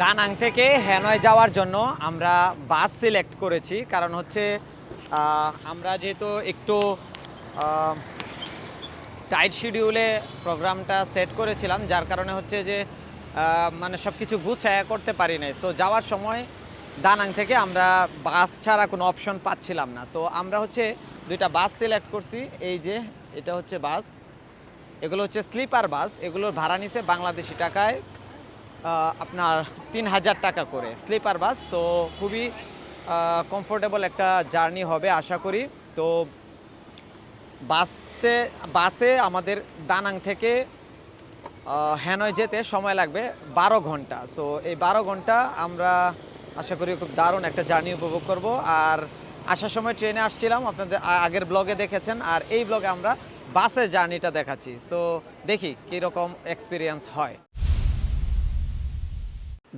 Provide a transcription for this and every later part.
দানাং থেকে হ্যানয় যাওয়ার জন্য আমরা বাস সিলেক্ট করেছি। কারণ হচ্ছে আমরা যেহেতু একটু টাইট শিডিউলে প্রোগ্রামটা সেট করেছিলাম, যার কারণে হচ্ছে যে মানে সব কিছু গুছায়া করতে পারি নাই। সো যাওয়ার সময় দানাং থেকে আমরা বাস ছাড়া কোনো অপশন পাচ্ছিলাম না। তো আমরা হচ্ছে দুইটা বাস সিলেক্ট করছি। এই যে, এটা হচ্ছে বাস, এগুলো হচ্ছে স্লিপার বাস। এগুলোর ভাড়া নিছে বাংলাদেশি টাকায় আপনার তিন হাজার টাকা করে। স্লিপার বাস, তো খুবই কমফোর্টেবল একটা জার্নি হবে আশা করি। তো বাসতে, বাসে আমাদের দানাং থেকে হ্যানয় যেতে সময় লাগবে বারো ঘণ্টা। সো এই বারো ঘণ্টা আমরা আশা করি খুব দারুণ একটা জার্নি উপভোগ করব। আর আসার সময় ট্রেনে আসছিলাম, আপনাদের আগের ব্লগে দেখেছেন, আর এই ব্লগে আমরা বাসের জার্নিটা দেখাচ্ছি। সো দেখি কীরকম এক্সপিরিয়েন্স হয়।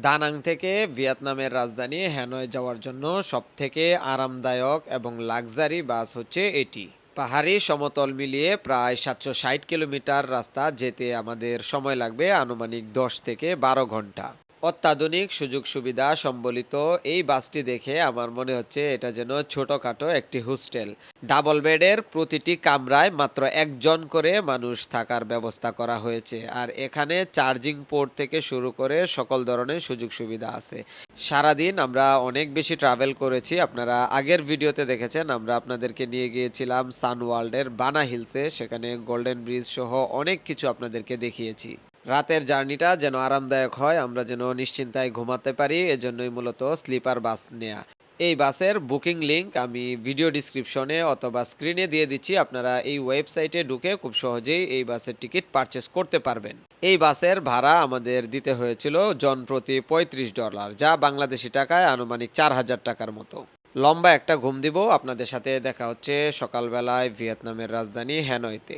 দানাং থেকে ভিয়েতনামের রাজধানী হ্যানয় যাওয়ার জন্য সবথেকে আরামদায়ক এবং লাক্সারি বাস হচ্ছে এটি। পাহাড়ি সমতল মিলিয়ে প্রায় সাতশো ষাট কিলোমিটার রাস্তা যেতে আমাদের সময় লাগবে আনুমানিক দশ থেকে বারো ঘণ্টা। অত্যাধুনিক সুযোগ সুবিধা সম্বলিত এই বাসটি দেখে আমার মনে হচ্ছে এটা যেন ছোটখাটো একটি হোস্টেল। ডাবল বেডের প্রতিটি কামরায় মাত্র একজন করে মানুষ থাকার ব্যবস্থা করা হয়েছে। আর এখানে চার্জিং পোর্ট থেকে শুরু করে সকল ধরনের সুযোগ সুবিধা আছে। সারাদিন আমরা অনেক বেশি ট্রাভেল করেছি। আপনারা আগের ভিডিওতে দেখেছেন, আমরা আপনাদেরকে নিয়ে গিয়েছিলাম সান সানওয়ার্ল্ডের বানা হিলসে। সেখানে গোল্ডেন ব্রিজ সহ অনেক কিছু আপনাদেরকে দেখিয়েছি। রাতের জার্নিটা যেন আরামদায়ক হয়, আমরা যেন নিশ্চিন্তায় ঘুমাতে পারি, এজন্যই মূলত স্লিপার বাস নেয়া। এই বাসের বুকিং লিংক আমি ভিডিও ডিসক্রিপশনে অথবা স্ক্রিনে দিয়ে দিচ্ছি, আপনারা এই ওয়েবসাইটে ঢুকে খুব সহজেই এই বাসের টিকিট পারচেস করতে পারবেন। এই বাসের ভাড়া আমাদের দিতে হয়েছিল জন প্রতি পঁয়ত্রিশ ডলার, যা বাংলাদেশি টাকায় আনুমানিক চার হাজার টাকার মতো। লম্বা একটা ঘুম দিব, আপনাদের সাথে দেখা হচ্ছে সকালবেলায় ভিয়েতনামের রাজধানী হ্যানয়তে।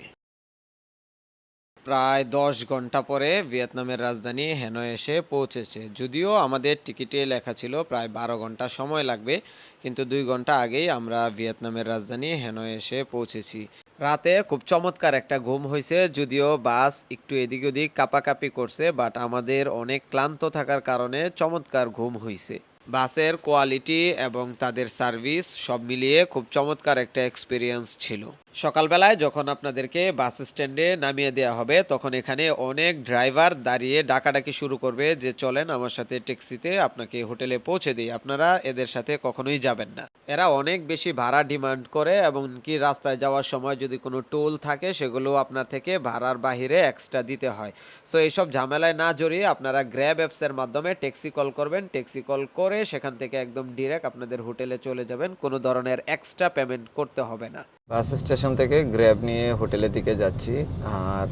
প্রায় দশ ঘণ্টা পরে ভিয়েতনামের রাজধানী হ্যানয় এসে পৌঁছেছে। যদিও আমাদের টিকিটে লেখা ছিল প্রায় বারো ঘণ্টা সময় লাগবে, কিন্তু দুই ঘণ্টা আগেই আমরা ভিয়েতনামের রাজধানী হ্যানয় এসে পৌঁছেছি। রাতে খুব চমৎকার একটা ঘুম হয়েছে যদিও বাস একটু এদিক ওদিক কাপাকাপি করছে বাট আমাদের অনেক ক্লান্ত থাকার কারণে চমৎকার ঘুম হয়েছে বাসের কোয়ালিটি এবং তাদের সার্ভিস সব মিলিয়ে খুব চমৎকার একটা এক্সপিরিয়েন্স ছিল। সকালবেলায় যখন আপনাদেরকে বাস স্ট্যান্ডে নামিয়ে দেওয়া হবে, তখন এখানে অনেক ড্রাইভার দাঁড়িয়ে ডাকাডাকি শুরু করবে যে, চলেন আমার সাথে ট্যাক্সিতে আপনাকে হোটেলে পৌঁছে দিই। আপনারা এদের সাথে কখনোই যাবেন না। এরা অনেক বেশি ভাড়া ডিমান্ড করে এবং কি রাস্তায় যাওয়ার সময় যদি কোনো টোল থাকে, সেগুলো আপনার থেকে ভাড়ার বাহিরে এক্সট্রা দিতে হয়। সো এইসব ঝামেলায় না জড়িয়ে আপনারা গ্র্যাব অ্যাপসের মাধ্যমে ট্যাক্সি কল করবেন। ট্যাক্সি কল করে সেখান থেকে একদম ডিরেক্ট আপনাদের হোটেলে চলে যাবেন। কোনো ধরনের এক্সট্রা পেমেন্ট করতে হবে না। বাস স্টেশন থেকে গ্র্যাব নিয়ে হোটেলের দিকে যাচ্ছি। আর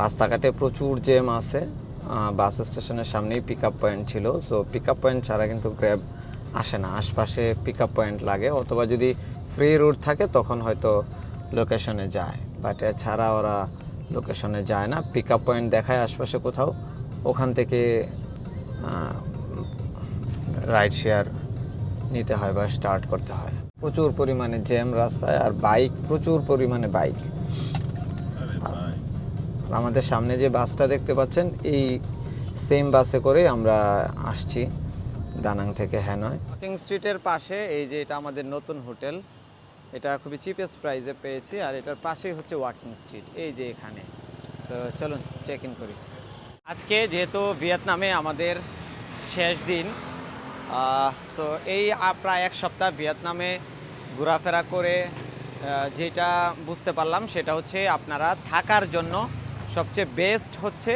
রাস্তাঘাটে প্রচুর জ্যাম আছে। বাস স্টেশনের সামনেই পিক আপ পয়েন্ট ছিল। সো পিক আপ পয়েন্ট ছাড়া কিন্তু গ্র্যাব আসে না। আশপাশে পিক আপ পয়েন্ট লাগে। অথবা যদি ফ্রি রুট থাকে, তখন হয়তো লোকেশনে যায়। বাট এছাড়া ওরা লোকেশনে যায় না। পিক আপ পয়েন্ট দেখায় আশপাশে কোথাও। ওখান থেকে রাইড শেয়ার নিতে হয় বা স্টার্ট করতে হয়। প্রচুর পরিমাণে জ্যাম রাস্তায় আর বাইক, প্রচুর পরিমাণে বাইক। আর আমাদের সামনে যে বাসটা দেখতে পাচ্ছেন, এই সেম বাসে করে আমরা আসছি দানাং থেকে হ্যানয়। ওয়াকিং স্ট্রিটের পাশে এই যে এটা আমাদের নতুন হোটেল, এটা খুবই চিপেস্ট প্রাইসে পেয়েছি আর এটার পাশেই হচ্ছে ওয়াকিং স্ট্রিট এই যে এখানে। তো চলুন চেক ইন করি। আজকে যেহেতু ভিয়েতনামে আমাদের শেষ দিন সো এই প্রায় এক সপ্তাহ ভিয়েতনামে ঘোরাফেরা করে যেটা বুঝতে পারলাম সেটা হচ্ছে আপনারা থাকার জন্য সবচেয়ে বেস্ট হচ্ছে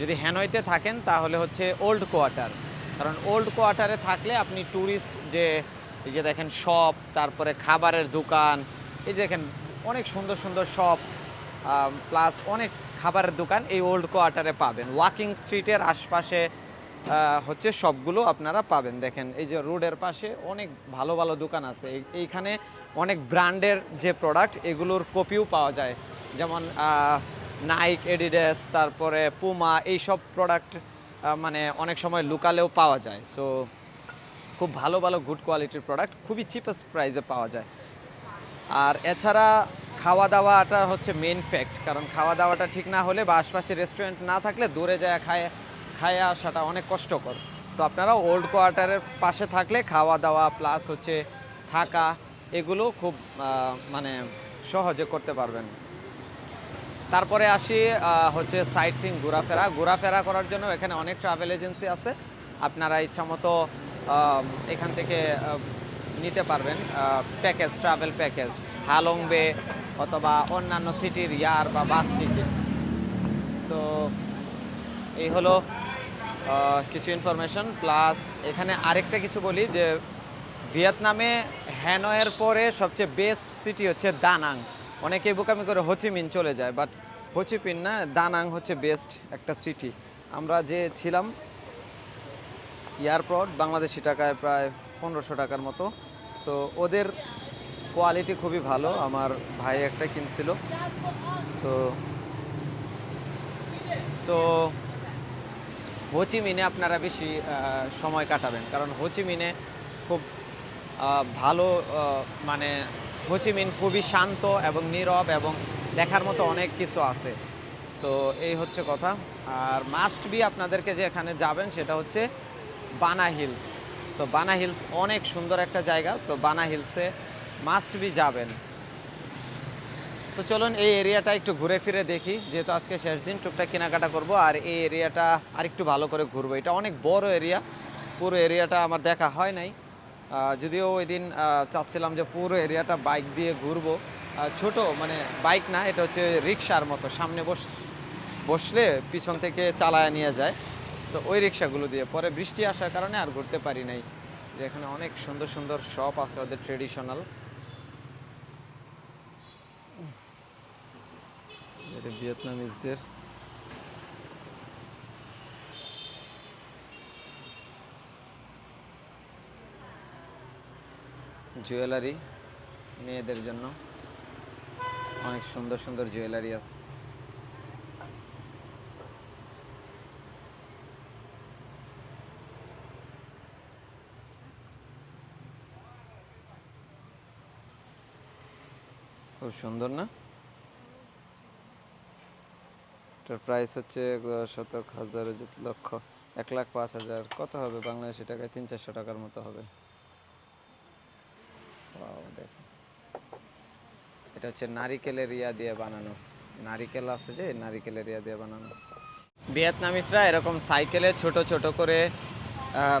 যদি হ্যানয়তে থাকেন তাহলে হচ্ছে ওল্ড কোয়ার্টার কারণ ওল্ড কোয়ার্টারে থাকলে আপনি ট্যুরিস্ট যে, এই যে দেখেন শপ তারপরে খাবারের দোকান, এই যে দেখেন অনেক সুন্দর সুন্দর শপ প্লাস অনেক খাবারের দোকান এই ওল্ড কোয়ার্টারে পাবেন। ওয়াকিং স্ট্রিটের আশপাশে হচ্ছে সবগুলো আপনারা পাবেন। দেখেন, এই যে রোডের পাশে অনেক ভালো ভালো দোকান আছে। এই- এইখানে অনেক ব্র্যান্ডের যে প্রোডাক্ট এগুলোর কপিও পাওয়া যায়। যেমন নাইক এডিডাস তারপরে পুমা এইসব প্রোডাক্ট মানে অনেক সময় লোকালেও পাওয়া যায়। সো খুব ভালো ভালো গুড কোয়ালিটির প্রোডাক্ট খুবই চিপেস্ট প্রাইসে পাওয়া যায়। আর এছাড়া খাওয়া দাওয়াটা হচ্ছে মেন ফ্যাক্ট কারণ খাওয়া দাওয়াটা ঠিক না হলে বা আশপাশে রেস্টুরেন্ট না থাকলে দূরে যায়, খায় খায়া আসাটা অনেক কষ্টকর। সো আপনারা ওল্ড কোয়ার্টারের পাশে থাকলে খাওয়া দাওয়া প্লাস হচ্ছে থাকা, এগুলো খুব মানে সহজে করতে পারবেন। তারপরে আসি হচ্ছে সাইট সিং ঘোরাফেরা। ঘোরাফেরা করার জন্য এখানে অনেক ট্রাভেল এজেন্সি আছে। আপনারা ইচ্ছা মতো এখান থেকে নিতে পারবেন প্যাকেজ ট্রাভেল প্যাকেজ হালং বে অথবা অন্যান্য সিটির ইয়ার বা বাস টিকিট সো এই হলো কিছু ইনফরমেশন প্লাস এখানে আরেকটা কিছু বলি যে ভিয়েতনামে হ্যানয়ের পরে সবচেয়ে বেস্ট সিটি হচ্ছে দানাং। অনেকে বোকামি করে হোচিমিন চলে যায় বাট হোচিমিন না, দানাং হচ্ছে বেস্ট একটা সিটি আমরা যে ছিলাম এয়ারপোর্ট বাংলাদেশি টাকায় প্রায় পনেরোশো টাকার মতো। সো ওদের কোয়ালিটি খুবই ভালো। আমার ভাই একটা কিনছিল। সো তো হোচিমিনে আপনারা বেশি সময় কাটাবেন। কারণ হোচিমিনে খুব ভালো মানে হোচিমিন খুবই শান্ত এবং নীরব এবং দেখার মতো অনেক কিছু আছে। সো এই হচ্ছে কথা। আর মাস্ট বি আপনাদেরকে যে এখানে যাবেন সেটা হচ্ছে বানা হিলস। সো বানা হিলস অনেক সুন্দর একটা জায়গা। সো বানা হিলসে মাস্ট বি যাবেন। তো চলুন এই এরিয়াটা একটু ঘুরে ফিরে দেখি। যেহেতু আজকে শেষ দিন, টুকটাক কেনাকাটা করব। আর এই এরিয়াটা আরেকটু ভালো করে ঘুরবো। এটা অনেক বড় এরিয়া পুরো এরিয়াটা আমার দেখা হয় নাই। যদিও ওই দিন চাচ্ছিলাম যে পুরো এরিয়াটা বাইক দিয়ে ঘুরবো। ছোট মানে বাইক না, এটা হচ্ছে রিক্সার মতো। সামনে বস, বসলে পিছন থেকে চালায় নিয়ে যায়। তো ওই রিক্সাগুলো দিয়ে। পরে বৃষ্টি আসার কারণে আর ঘুরতে পারি নাই। যে এখানে অনেক সুন্দর সুন্দর শপ আছে, ওদের ট্রেডিশনাল এটা ভিয়েতনামিজদের জুয়েলারি মেয়েদের জন্য। অনেক সুন্দর সুন্দর জুয়েলারি আছে। খুব সুন্দর না? এটার প্রাইস হচ্ছে শতক, হাজার লক্ষ, এক লাখ পাঁচ হাজার। কত হবে বাংলাদেশি টাকায়? তিন চারশো টাকার মতো হবে। এটা হচ্ছে নারিকেলের ইয়া দিয়ে বানানো। নারিকেল আছে যে, নারিকেলের ইয়া দিয়ে বানানো। ভিয়েতনামিসরা এরকম সাইকেলে ছোট ছোট করে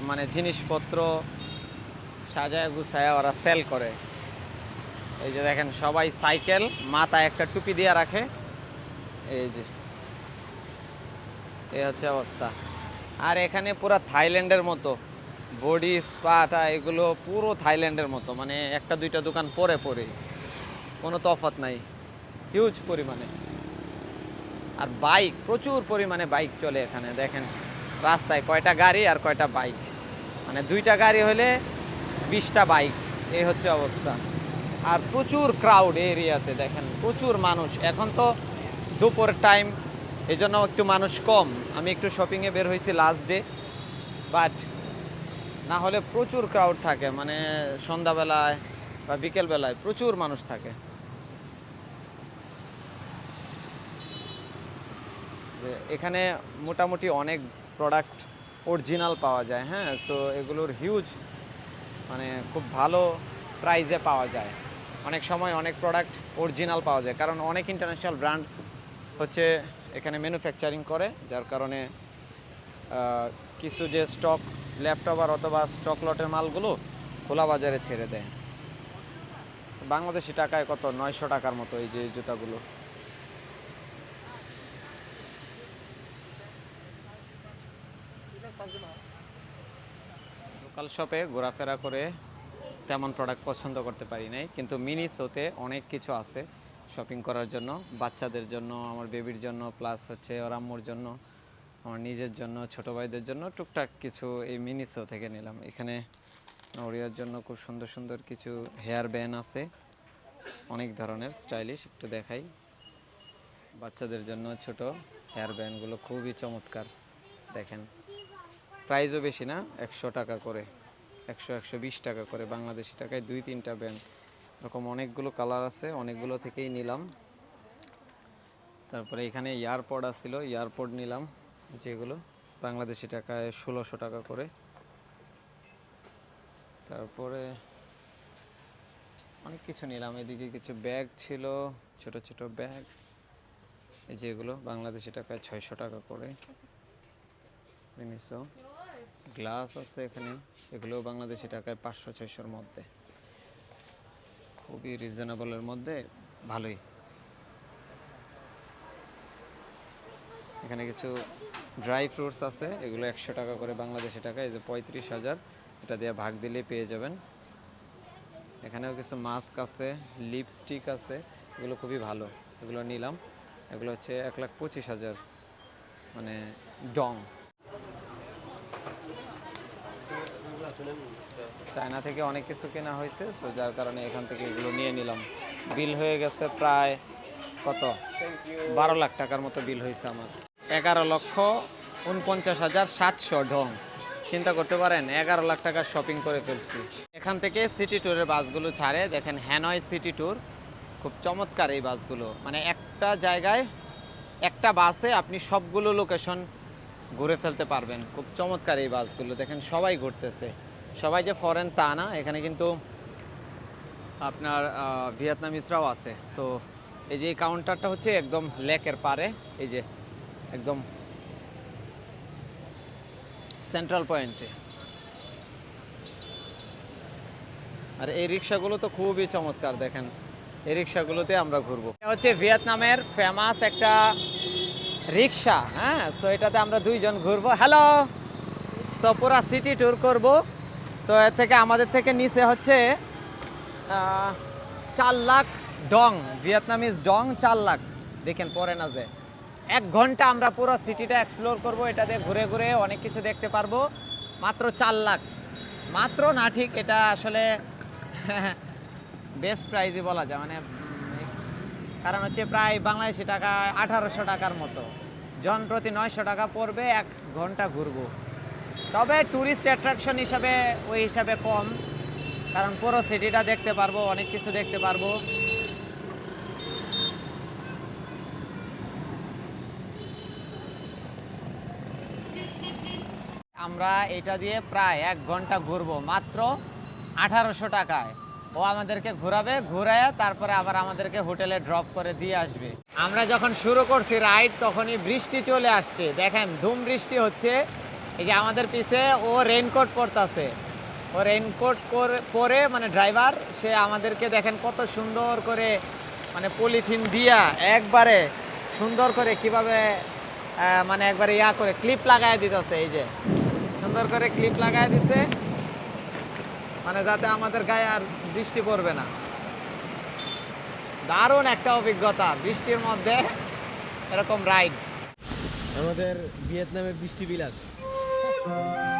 মানে জিনিসপত্র সাজায় গুছায় ওরা সেল করে। এই যে দেখেন, সবাই সাইকেল, মাথায় একটা টুপি দিয়ে রাখে। এই যে। এই হচ্ছে অবস্থা। আর এখানে পুরো থাইল্যান্ডের মতো। বডি, স্পাটা, এগুলো পুরো থাইল্যান্ডের মতো। মানে একটা, দুইটা দোকান পরে পরে। কোনো তফাৎ নাই। হিউজ পরিমাণে। আর বাইক, প্রচুর পরিমাণে বাইক চলে এখানে। দেখেন, রাস্তায় কয়টা গাড়ি আর কয়টা বাইক। মানে দুইটা গাড়ি হলে বিশটা বাইক। এই হচ্ছে অবস্থা। আর প্রচুর ক্রাউড এরিয়াতে। দেখেন, প্রচুর মানুষ। এখন তো দুপুর টাইম এই জন্য একটু মানুষ কম। আমি একটু শপিংয়ে বের হয়েছি লাস্ট ডে বাট না হলে প্রচুর ক্রাউড থাকে মানে সন্ধ্যাবেলায় বা বিকেলবেলায় প্রচুর মানুষ থাকে। এখানে মোটামুটি অনেক প্রোডাক্ট অরিজিনাল পাওয়া যায় হ্যাঁ? সো এগুলোর হিউজ মানে খুব ভালো প্রাইজে পাওয়া যায়। অনেক সময় অনেক প্রোডাক্ট অরিজিনাল পাওয়া যায়, কারণ অনেক ইন্টারন্যাশনাল ব্র্যান্ড হচ্ছে এখানে ম্যানুফ্যাকচারিং করে, যার কারণে কিছু যে স্টক ল্যাপটপ আর অথবা স্টক লটের মালগুলো খোলা বাজারে ছেড়ে দেয়। বাংলাদেশি টাকায় কত? নয়শো টাকার মতো এই যে জুতাগুলো। লোকাল শপে ঘোরাফেরা করে তেমন প্রোডাক্ট পছন্দ করতে পারি নাই, কিন্তু মিনি শোতে অনেক কিছু আছে। শপিং করার জন্য, বাচ্চাদের জন্য, আমার বেবির জন্য প্লাস হচ্ছে ওর আম্মুর জন্য, আমার নিজের জন্য, ছোট ভাইদের জন্য টুকটাক কিছু এই মিনি শো থেকে নিলাম। এখানে নড়িয়ার জন্য খুব সুন্দর সুন্দর কিছু হেয়ার ব্যান আছে। অনেক ধরনের স্টাইলিশ একটু দেখাই। বাচ্চাদের জন্য ছোট হেয়ার ব্যান্ডগুলো খুবই চমৎকার, দেখেন। প্রাইসও বেশি না, একশো টাকা করে, একশো একশো বিশ টাকা করে, বাংলাদেশি টাকায় দুই, তিনটা ব্যান্ড এরকম অনেকগুলো কালার আছে, অনেকগুলো থেকেই নিলাম। তারপরে এখানে ইয়ারপড আছিল ইয়ারপড নিলাম, যেগুলো বাংলাদেশি টাকায় ষোলোশো টাকা করে। তারপরে অনেক কিছু নিলাম, এদিকে কিছু ব্যাগ ছিল, ছোট ছোট ব্যাগ, এই যে এগুলো বাংলাদেশি টাকায় ছয়শো টাকা করে। জিনিসও গ্লাস আছে এখানে এগুলো বাংলাদেশি টাকায় পাঁচশো, ছয়শোর মধ্যে। খুবই রিজনেবলের মধ্যে ভালোই। এখানে কিছু ড্রাই ফ্রুটস আছে, এগুলো একশো টাকা করে বাংলাদেশি টাকা, এই যে পঁয়ত্রিশ হাজার, এটা দিয়ে ভাগ দিলেই পেয়ে যাবেন। এখানেও কিছু মাস্ক আছে লিপস্টিক আছে, এগুলো খুবই ভালো, এগুলো নিলাম। এগুলো হচ্ছে এক লাখ পঁচিশ হাজার মানে ডং চায়না থেকে অনেক কিছু কেনা হয়েছে তো যার কারণে এখান থেকে এগুলো নিয়ে নিলাম। বিল হয়ে গেছে প্রায় কত? বারো লাখ টাকার মতো বিল হয়েছে আমার। এগারো লক্ষ উনপঞ্চাশ হাজার সাতশো ঢং। চিন্তা করতে পারেন, এগারো লাখ টাকার শপিং করে ফেলছি। এখান থেকে সিটি ট্যুরের বাসগুলো ছাড়ে। দেখেন হ্যানয় সিটি ট্যুর খুব চমৎকার এই বাসগুলো। মানে একটা জায়গায় একটা বাসে আপনি সবগুলো লোকেশন ঘুরে ফেলতে পারবেন। খুব চমৎকার এই বাসগুলো। দেখেন সবাই ঘুরতেছে। সবাই যে ফরেন তা না, এখানে কিন্তু আপনার ভিয়েতনামিসরাও আছে। সো এই যে কাউন্টারটা হচ্ছে একদম লেকের পারে এই যে একদম সেন্ট্রাল পয়েন্টে আর এই রিক্সাগুলো তো খুবই চমৎকার, দেখেন। এই রিক্সাগুলোতে আমরা ঘুরবো। হচ্ছে ভিয়েতনামের ফেমাস একটা রিক্সা হ্যাঁ? সো এটাতে আমরা দুইজন ঘুরবো। হ্যালো সো পুরা সিটি ট্যুর করব। তো এর থেকে আমাদের থেকে নিচে হচ্ছে চার লাখ ডং, ভিয়েতনামিজ ডং চার লাখ। দেখেন, পরে না যে। এক ঘণ্টা আমরা পুরো সিটিটা এক্সপ্লোর করব, এটা দিয়ে ঘুরে ঘুরে অনেক কিছু দেখতে পারব। মাত্র চার লাখ। মাত্র না ঠিক, এটা আসলে বেস্ট প্রাইজই বলা যায়। মানে কারণ হচ্ছে প্রায় বাংলাদেশি টাকা আঠারোশো টাকার মতো। জন প্রতি নয়শো টাকা পড়বে, এক ঘণ্টা ঘুরবো। তবে ট্যুরিস্ট অ্যাট্রাকশন হিসাবে, ওই হিসাবে কম। কারণ পুরো সিটিটা দেখতে পারব, অনেক কিছু দেখতে পারব। আমরা এটা দিয়ে প্রায় এক ঘণ্টা ঘুরবো, মাত্র আঠারোশো টাকায়। ও আমাদেরকে ঘোরাবে, ঘুরায় তারপরে আবার আমাদেরকে হোটেলে ড্রপ করে দিয়ে আসবে। আমরা যখন শুরু করছি রাইড তখনই বৃষ্টি চলে আসছে। দেখেন, ধুম বৃষ্টি হচ্ছে। এই যে আমাদের পিছে ও রেইনকোট পরতাছে। ও রেইনকোট পরে মানে ড্রাইভার সে আমাদেরকে দেখেন কত সুন্দর করে মানে পলিথিন দিয়া একবারে সুন্দর করে কীভাবে মানে একবারে ইয়া করে ক্লিপ লাগায় দিতেছে এই যে। সুন্দর করে ক্লিপ লাগায় দিতে মানে যাতে আমাদের গায়ে আর বৃষ্টি পড়বে না। দারুণ একটা অভিজ্ঞতা, বৃষ্টির মধ্যে এরকম রাইড আমাদের ভিয়েতনামে বৃষ্টি বিলাস। Música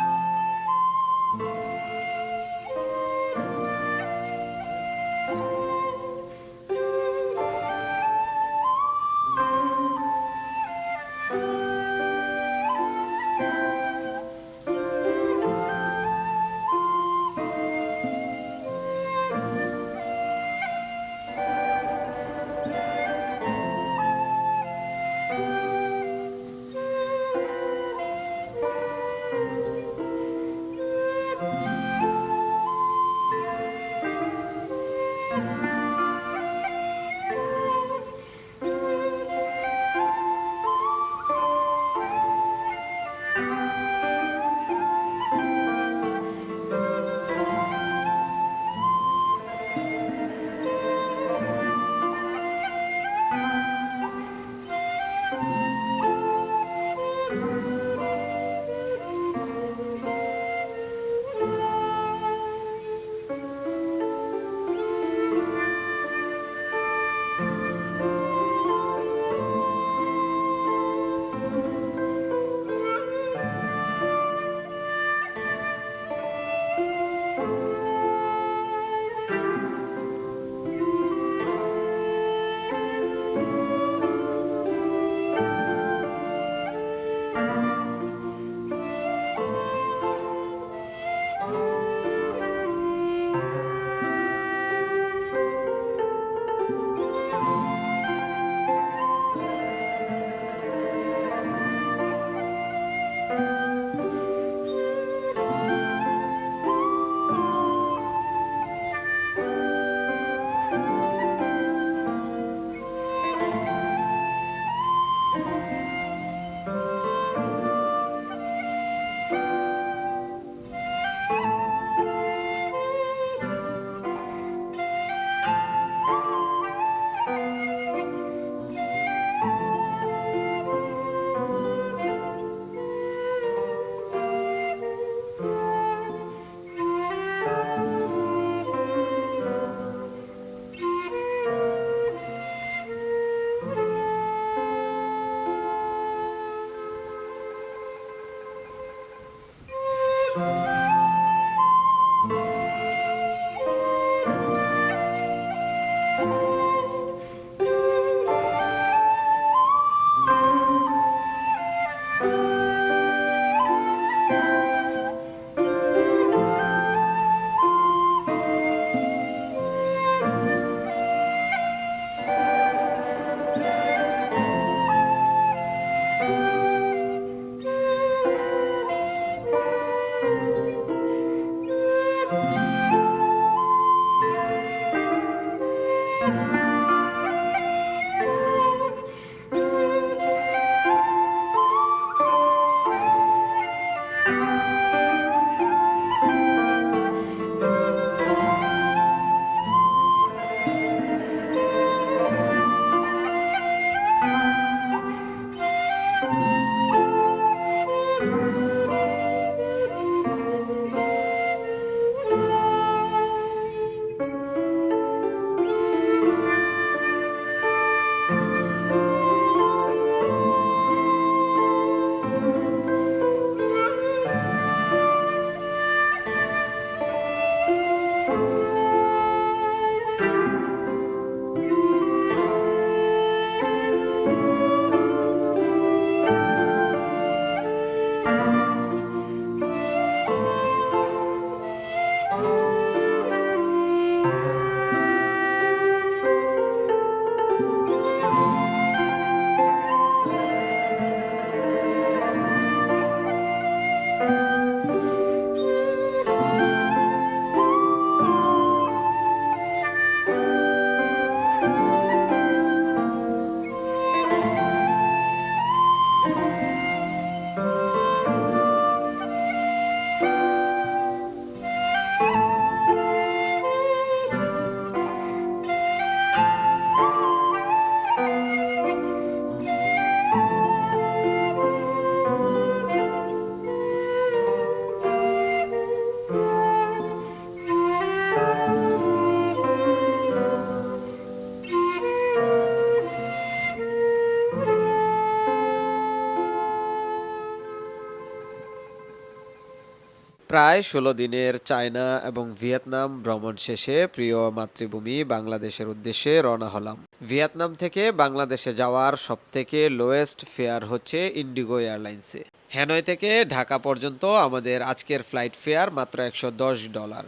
প্রায় ষোলো দিনের চায়না এবং ভিয়েতনাম ভ্রমণ শেষে প্রিয় মাতৃভূমি বাংলাদেশের উদ্দেশ্যে রওনা হলাম। ভিয়েতনাম থেকে বাংলাদেশে যাওয়ার সবথেকে লোয়েস্ট ফেয়ার হচ্ছে ইন্ডিগো এয়ারলাইন্সে হ্যানয় থেকে ঢাকা পর্যন্ত আমাদের আজকের ফ্লাইট ফেয়ার মাত্র একশো দশ ডলার।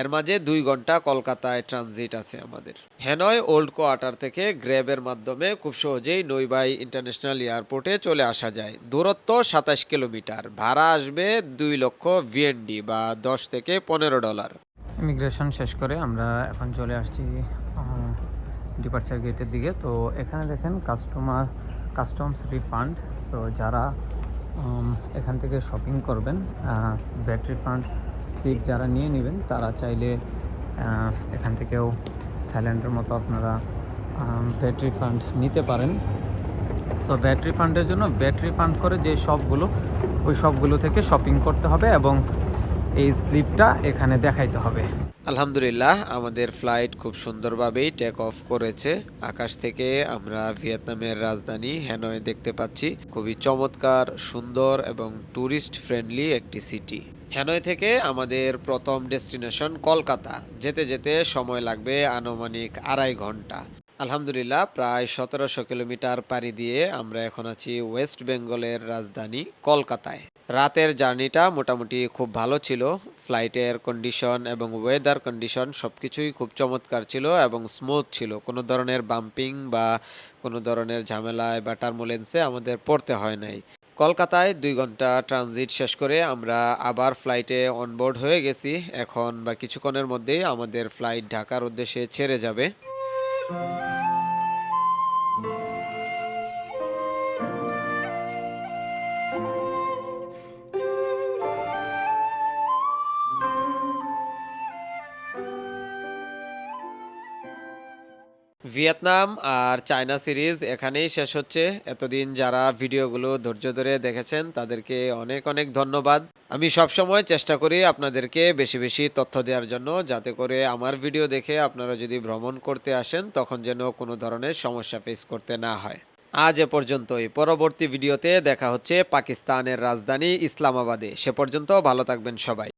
এর মাঝে দুই ঘণ্টা কলকাতায় ট্রানজিট আছে আমাদের। হ্যানয় ওল্ড কোয়ার্টার থেকে গ্র্যাবের মাধ্যমে খুব সহজেই নৈবাই ইন্টারন্যাশনাল এয়ারপোর্টে চলে আসা যায়। দূরত্ব সাতাশ কিলোমিটার। ভাড়া আসবে দুই লক্ষ ভিএনডি বা দশ থেকে পনেরো ডলার। ইমিগ্রেশন শেষ করে আমরা এখন চলে আসছি ডিপার্চার গেটের দিকে। তো এখানে দেখেন কাস্টমার কাস্টমস রিফান্ড সো যারা এখান থেকে শপিং করবেন ভ্যাট রিফান্ড স্লিপ যারা নিয়ে নেবেন, তারা চাইলে এখান থেকেও থাইল্যান্ডের মতো আপনারা ভ্যাট রিফান্ড নিতে পারেন। সো ব্যাট রিফান্ডের জন্য ব্যাট রিফান্ড করে যে শপগুলো ওই শপগুলো থেকে শপিং করতে হবে এবং এই স্লিপটা এখানে দেখাইতে হবে। আলহামদুলিল্লাহ, আমাদের ফ্লাইট খুব সুন্দরভাবেই টেক অফ করেছে। আকাশ থেকে আমরা ভিয়েতনামের রাজধানী হ্যানয় দেখতে পাচ্ছি। খুবই চমৎকার, সুন্দর এবং ট্যুরিস্ট ফ্রেন্ডলি একটি সিটি হ্যানয় থেকে আমাদের প্রথম ডেস্টিনেশন কলকাতা। যেতে যেতে সময় লাগবে আনুমানিক আড়াই ঘণ্টা। আলহামদুলিল্লাহ, প্রায় সতেরোশো কিলোমিটার পাড়ি দিয়ে আমরা এখন আছি ওয়েস্ট বেঙ্গলের রাজধানী কলকাতায়। রাতের জার্নিটা মোটামুটি খুব ভালো ছিল। ফ্লাইটের কন্ডিশন এবং ওয়েদার কন্ডিশন সব কিছুই খুব চমৎকার ছিল এবং স্মুথ ছিল। কোনো ধরনের বাম্পিং বা কোনো ধরনের ঝামেলায় বা টার্মুলেন্সে আমাদের পড়তে হয় নাই। কলকাতায় দুই ঘণ্টা ট্রানজিট শেষ করে আমরা আবার ফ্লাইটে অনবোর্ড হয়ে গেছি। এখন বা কিছুক্ষণের মধ্যেই আমাদের ফ্লাইট ঢাকার উদ্দেশ্যে ছেড়ে যাবে। ভিয়েতনাম আর চায়না সিরিজ এখানেই শেষ হচ্ছে। এতদিন যারা ভিডিওগুলো ধৈর্য ধরে দেখেছেন, তাদেরকে অনেক অনেক ধন্যবাদ। আমি সবসময় চেষ্টা করি আপনাদেরকে বেশি বেশি তথ্য দেওয়ার জন্য, যাতে করে আমার ভিডিও দেখে আপনারা যদি ভ্রমণ করতে আসেন, তখন যেন কোনো ধরনের সমস্যা ফেস করতে না হয়। আজ এ পর্যন্তই। পরবর্তী ভিডিওতে দেখা হচ্ছে পাকিস্তানের রাজধানী ইসলামাবাদে। সে পর্যন্ত ভালো থাকবেন সবাই।